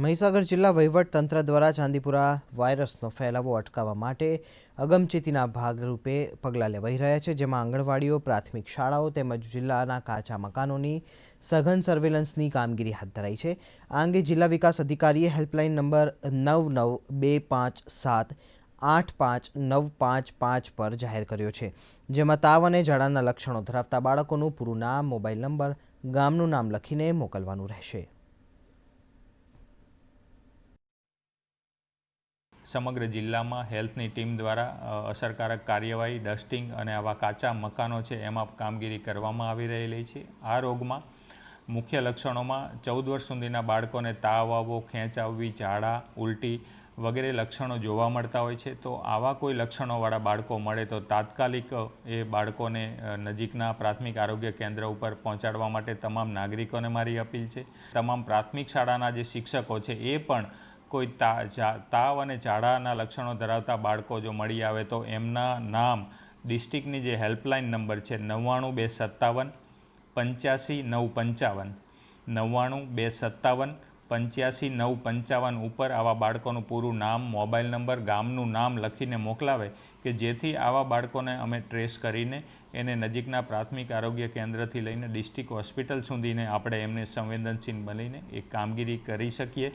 મહીસાગર જિલ્લા વહીવટ તંત્ર દ્વારા ચાંદીપુરા વાયરસનો ફેલાવો અટકાવવા માટે અગમચેતીના ભાગરૂપે પગલાં લેવાઈ રહ્યા છે, જેમાં આંગણવાડીઓ, પ્રાથમિક શાળાઓ તેમજ જિલ્લાના કાચા મકાનોની સઘન સર્વેલન્સની કામગીરી હાથ ધરાઈ છે. આ અંગે જિલ્લા વિકાસ અધિકારીએ હેલ્પલાઇન નંબર નવ નવ બે પાંચ સાત આઠ પાંચ નવ પાંચ પાંચ પર જાહેર કર્યો છે, જેમાં તાવ અને ઝાડાના લક્ષણો ધરાવતા બાળકોનું પૂરું નામ, મોબાઈલ નંબર, ગામનું નામ લખીને મોકલવાનું રહેશે. સમગ્ર જિલ્લામાં હેલ્થની ટીમ દ્વારા અસરકારક કાર્યવાહી, ડસ્ટિંગ અને આવા કાચા મકાનો છે એમાં કામગીરી કરવામાં આવી રહેલી છે. આ રોગમાં મુખ્ય લક્ષણોમાં ચૌદ વર્ષ સુધીના બાળકોને તાવ આવવો, ખેંચ આવવી, ઝાડા, ઉલટી વગેરે લક્ષણો જોવા મળતા હોય છે. તો આવા કોઈ લક્ષણોવાળા બાળકો મળે તો તાત્કાલિક એ બાળકોને નજીકના પ્રાથમિક આરોગ્ય કેન્દ્ર ઉપર પહોંચાડવા માટે તમામ નાગરિકોને મારી અપીલ છે. તમામ પ્રાથમિક શાળાના જે શિક્ષકો છે એ પણ કોઈ તા તાવ અને ઝાડાના લક્ષણો ધરાવતા બાળકો જો મળી આવે તો એમના નામ ડિસ્ટ્રિક્ટની જે હેલ્પલાઇન નંબર છે નવ્વાણું બે સત્તાવન પંચ્યાસી નવ પંચાવન. નવ્વાણું બે સત્તાવન પંચ્યાસી નવ પંચાવન ઉપર આવા બાળકોનું પૂરું નામ, મોબાઈલ નંબર, ગામનું નામ લખીને મોકલાવે કે જેથી આવા બાળકોને અમે ટ્રેસ કરીને એને નજીકના પ્રાથમિક આરોગ્ય કેન્દ્રથી લઈને ડિસ્ટ્રિક્ટ હોસ્પિટલ સુધીને આપણે એમને સંવેદનશીલ બનીને એ કામગીરી કરી શકીએ.